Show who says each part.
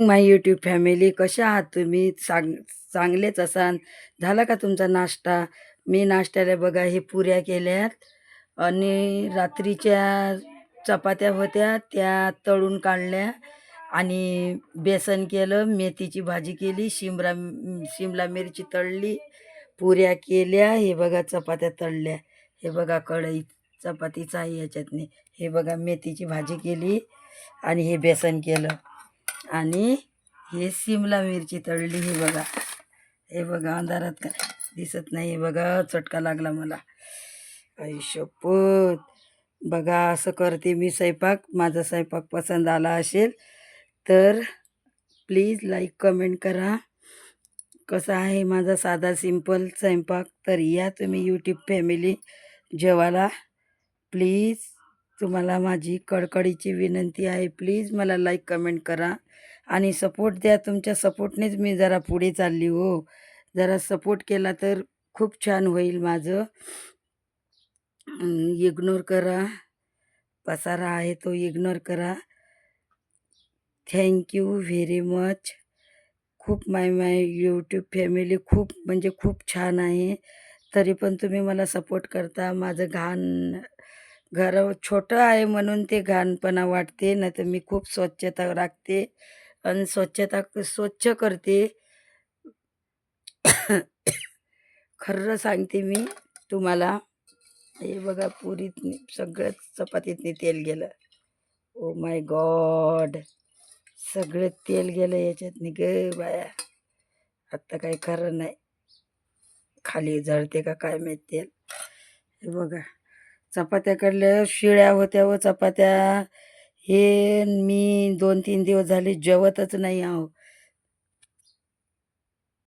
Speaker 1: माय YouTube family कशा आहात तुम्ही? चांग चांगलेच असाल. झाला का तुमचा नाश्ता? मी नाश्त्याला बघा हे पुऱ्या केल्यात आणि रात्रीच्या चपात्या होत्या त्या तळून काढल्या आणि बेसन केलं मेथीची भाजी केली शिमला शिमला मिरची तळली पुऱ्या केल्या हे बघा चपात्या तळल्या. हे बघा कढई चपातीचा आहे याच्यातनी. हे बघा मेथीची भाजी केली आणि हे बेसन केलं. आणि हे सिमला मिरची तळली हे बघा. हे बघा अंधारात काय दिसत नाही. हे बघा चटका लागला मला. आई बघा असं करते मी स्वयंपाक. माझा स्वयंपाक पसंत आला असेल तर प्लीज लाईक कमेंट करा. कसा आहे माझा साधा सिंपल स्वयंपाक? तर या तुम्ही यूट्यूब फॅमिली जेवायला. प्लीज तुम्हाला माझी कडकडीची विनंती आहे प्लीज मला लाईक कमेंट करा आणि सपोर्ट द्या. तुमच्या सपोर्टनेच मी जरा पुढे चालली हो. जरा सपोर्ट केला तर खूप छान होईल माझं. इग्नोर करा. पसारा आहे तो इग्नोर करा. थँक्यू व्हेरी मच खूप माय माय यूट्यूब फॅमिली खूप म्हणजे खूप छान आहे. तरी पण तुम्ही मला सपोर्ट करता. माझं घाण घर छोटं आहे म्हणून ते घाणपणा वाटते नाही तर मी खूप स्वच्छता राखते आणि स्वच्छता स्वच्छ करते. खरं सांगते मी तुम्हाला हे बघा पुरीत सगळं चपातीतनी तेल गेलं. ओ माय गॉड सगळं तेल गेलं याच्यातनी ग बाया. आत्ता काही खरं नाही. खाली जळते का काय माहीत तेल? हे बघा. चपात्याकडल्या शिळ्या होत्या व चपात्या. हे मी दोन तीन दिवस झाले जेवतच नाही आहो.